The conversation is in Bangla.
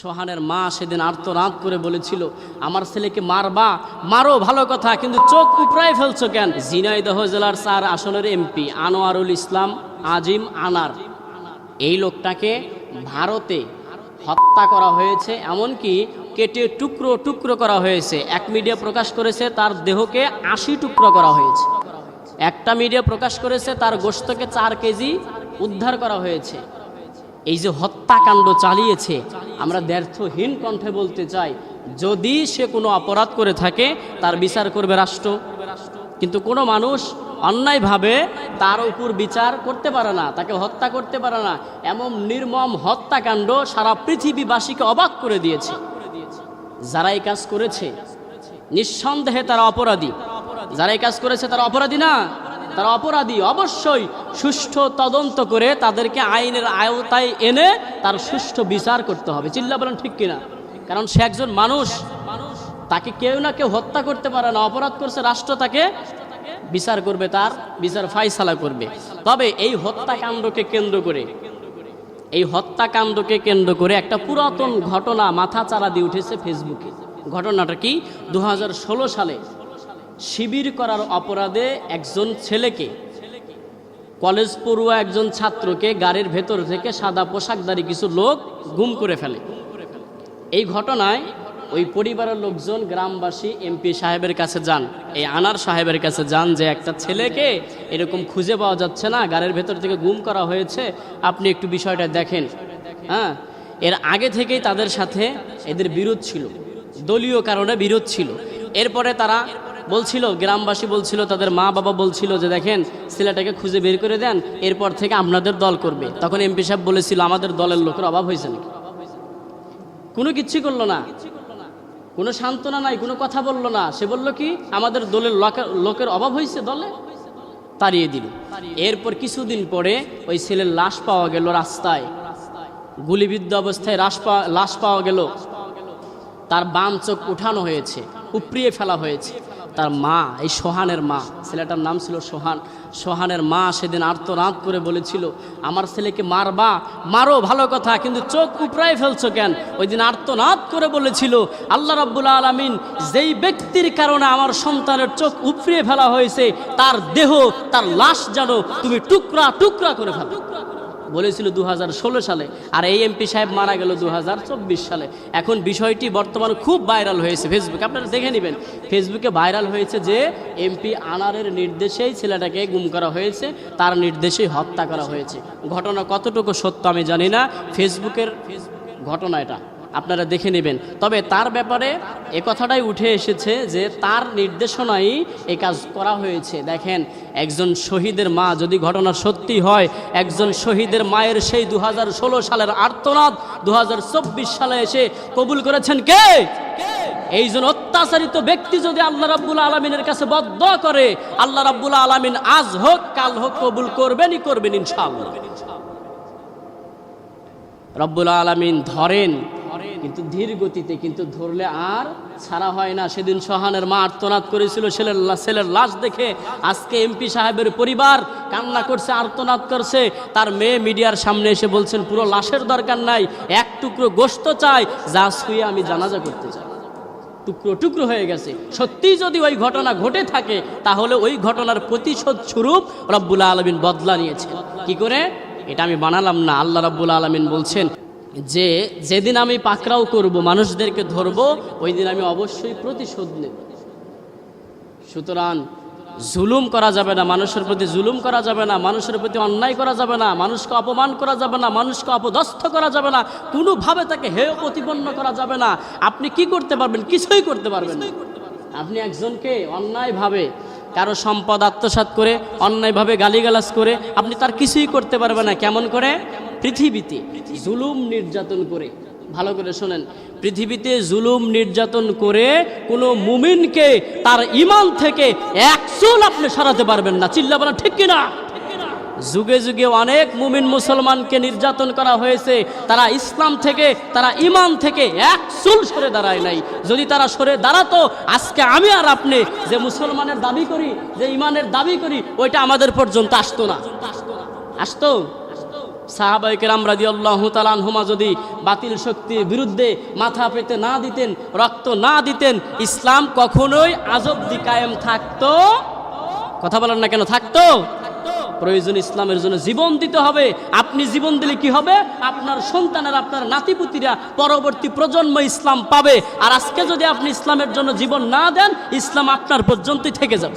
সোহানের মা সেদিন আর্তনাদ করে বলেছিল, আমার ছেলেকে মারবা, মারো, ভালো কথা, কিন্তু চোখ উপড়ায় ফেলছো কেন? ঝিনাইদহ জেলার চার আসনের এমপি আনোয়ারুল ইসলাম আজিম আনার। এই লোকটাকে ভারতে হত্যা করা হয়েছে, এমনকি কেটে টুকরো টুকরো করা হয়েছে। এক মিডিয়া প্রকাশ করেছে, তার দেহকে আশি টুকরো করা হয়েছে। একটা মিডিয়া প্রকাশ করেছে, তার গোস্তকে চার কেজি উদ্ধার করা হয়েছে। এই যে হত্যাকাণ্ড চালিয়েছে আমরা ব্যর্থহীন কণ্ঠে বলতে চাই, যদি সে কোনো অপরাধ করে থাকে, তার বিচার করবে রাষ্ট্র। কিন্তু কোনো মানুষ অন্যায়ভাবে তার উপর বিচার করতে পারে না, তাকে হত্যা করতে পারে না, এমন নির্মম হত্যাকাণ্ড সারা পৃথিবীবাসীকে অবাক করে দিয়েছে। যারা এই কাজ করেছে, নিঃসন্দেহে তারা অপরাধী। যারা এই কাজ করেছে, তারা অপরাধী না? তারা অপরাধী। অবশ্যই সুষ্ঠু তদন্ত করে তাদেরকে আইনের আয়তায় এনে তার সুষ্ঠু বিচার করতে হবে। চিল্লা বলেন ঠিক কিনা? কারণ সে একজন মানুষ। তাকে কেউ না কেউ হত্যা করতে পারে না, অপরাধ করছে রাষ্ট্র তাকে বিচার করবে, তার বিচার ফাইসালা করবে। তবে এই হত্যাকাণ্ডকে কেন্দ্র করে, এই হত্যাকাণ্ডকে কেন্দ্র করে একটা পুরাতন ঘটনা মাথা চারা দিয়ে উঠেছে ফেসবুকে। ঘটনাটা কি? দু হাজার ষোলো সালে শিবির করার অপরাধে একজন ছেলেকে, কলেজ পড়ুয়া একজন ছাত্রকে গাড়ির ভেতর থেকে সাদা পোশাকধারী কিছু লোক গুম করে ফেলে। এই ঘটনায় ওই পরিবারের লোকজন গ্রামবাসী এমপি সাহেবের কাছে যান। এই আনার সাহেবের কাছে যান যে একটা ছেলেকে এরকম খুঁজে পাওয়া যাচ্ছে না, গাড়ির ভেতর থেকে গুম করা হয়েছে। আপনি একটু বিষয়টা দেখেন। হ্যাঁ এর আগে থেকেই তাদের সাথে এদের বিরোধ ছিল। দলীয় কারণে বিরোধ ছিল। এরপরে তারা বলছিল, গ্রামবাসী বলছিল, তাদের মা বাবা বলছিল যে দেখেন ছেলেটাকে খুঁজে বের করে দেন, এরপর থেকে আপনাদের দল করবে। তখন এমপি সাহেব বলেছিল, আমাদের দলের লোকের অভাব হয়েছে নাকি? কোনো কিচ্ছু করল না। কোনো সান্ত্বনা নাই, কোনো কথা বলল না। সে বলল কি, আমাদের দলের লোকের- অভাব হয়েছে দলে? তাড়িয়ে দিল। এরপর কিছুদিন পরে ওই ছেলের লাশ পাওয়া গেল রাস্তায়। গুলিবিদ্ধ অবস্থায় লাশ পাওয়া লাশ পাওয়া গেল। তার বাম চোখ উঠানো হয়েছে, উপড়িয়ে ফেলা হয়েছে। তার মা, এই সোহানের মা, ছেলেটার নাম ছিল সোহান। সোহানের মা সেদিন আর্তনাদ করে বলেছিল, আমার ছেলেকে মারবা? মারো, ভালো কথা, কিন্তু চোখ উপড়ায় ফেলছো কেন? ওই দিন আর্তনাদ করে বলেছিল, আল্লাহ রাব্বুল আলমিন যেই ব্যক্তির কারণে আমার সন্তানের চোখ উপড়িয়ে ফেলা হয়েছে, তার দেহ, তার লাশ যেন তুমি টুকরা টুকরা করে ফেলো। বলেছিল দু হাজার ষোলো সালে, আর এই এমপি সাহেব মারা গেল দু হাজার চব্বিশ সালে। এখন বিষয়টি বর্তমানে খুব ভাইরাল হয়েছে ফেসবুকে, আপনারা দেখে নেবেন। ফেসবুকে ভাইরাল হয়েছে যে এমপি আনারের নির্দেশেই ছেলেটাকে গুম করা হয়েছে, তার নির্দেশেই হত্যা করা হয়েছে। ঘটনা কতটুকু সত্য আমি জানি না, ফেসবুকের ঘটনা এটা। আপনারা দেখে নেবেন। তবে তার ব্যাপারে এ কথাটাই উঠে এসেছে যে তার নির্দেশনাই এই কাজ করা হয়েছে। দেখেন, একজন শহীদের মা যদি ঘটনা সত্যি হয়, একজন শহীদের মায়ের সেই দু হাজার ষোলো সালের আর্তনাদ দু হাজার চব্বিশ সালে এসে কবুল করেছেন কে? এই জন্য অত্যাচারিত ব্যক্তি যদি আল্লাহ রাব্বুল আলমিনের কাছে বদ্ধ করে, আল্লাহ রাব্বুল আলমিন আজ হোক, কাল হোক কবুল করবেনই করবেন ইনশাআল্লাহ। রব্বুল আলমিন ধরেন কিন্তু ধীর গতিতে কিন্তু ধরলে আর ছাড়া হয় না। সেদিন সোহানের মা আর্তনাদ করেছিল, ছেলের ছেলের লাশ দেখে আজকে এমপি সাহেবের পরিবার কান্না করছে, আর্তনাদ করছে। তার মেয়ে মিডিয়ার সামনে এসে বলছেন, পুরো লাশের দরকার নাই, এক টুকরো গোস্ত চাই, যা শুয়ে আমি জানাজা করতে চাই। টুকরো টুকরো হয়ে গেছে। সত্যি যদি ওই ঘটনা ঘটে থাকে, তাহলে ওই ঘটনার প্রতিশোধ স্বরূপ রব্বুল আলমিন বদলা নিয়েছে কি করে? এটা আমি বানালাম না। আল্লাহ রব্বুল আলমিন বলছেন যে যেদিন আমি পাকড়াও করব, মানুষদেরকে ধরবো ওই দিন আমি অবশ্যই প্রতিশোধ নেব। সুতরাং জুলুম করা যাবে না, মানুষের প্রতি জুলুম করা যাবে না, মানুষের প্রতি অন্যায় করা যাবে না, মানুষকে অপমান করা যাবে না, মানুষকে অপদস্থ করা যাবে না, কোনোভাবে তাকে হেয় প্রতিপন্ন করা যাবে না। আপনি কি করতে পারবেন? কিছুই করতে পারবেন আপনি একজনকে অন্যায়ভাবে কারও সম্পদ আত্মসাৎ করে অন্যায়ভাবে গালিগালাজ করে, আপনি তার কিছুই করতে পারবেন না। কেমন করে? পৃথিবীতে জুলুম নির্যাতন করে, ভালো করে শোনেন, পৃথিবীতে জুলুম নির্যাতন করে কোনো মুমিনকে তার ইমান থেকে এক চুল আপনি সরাতে পারবেন না, চিল্লা বলা ঠিক কিনা? যুগে যুগে অনেক মুমিন মুসলমানকে নির্যাতন করা হয়েছে, তারা ইসলাম থেকে, তারা ইমান থেকে এক চুল সরে দাঁড়ায় নাই। যদি তারা সরে দাঁড়াতো, আজকে আমি আর আপনি যে মুসলমানের দাবি করি, যে ইমানের দাবি করি, ওইটা আমাদের পর্যন্ত আসতো না। আসতো? সাহাবাইকের দিয়ে আল্লাহ তালানহুমা যদি বাতিল শক্তির বিরুদ্ধে মাথা পেতে না দিতেন, রক্ত না দিতেন, ইসলাম কখনোই আজব্দি কায়েম থাকতো? কথা বলেন না কেন, থাকতো? প্রয়োজন ইসলামের জন্য জীবন দিতে হবে। আপনি জীবন দিলে কি হবে? আপনার সন্তানের, আপনার নাতিপুতিরা পরবর্তী প্রজন্ম ইসলাম পাবে। আর আজকে যদি আপনি ইসলামের জন্য জীবন না দেন, ইসলাম আপনার পর্যন্তই থেকে যাবে।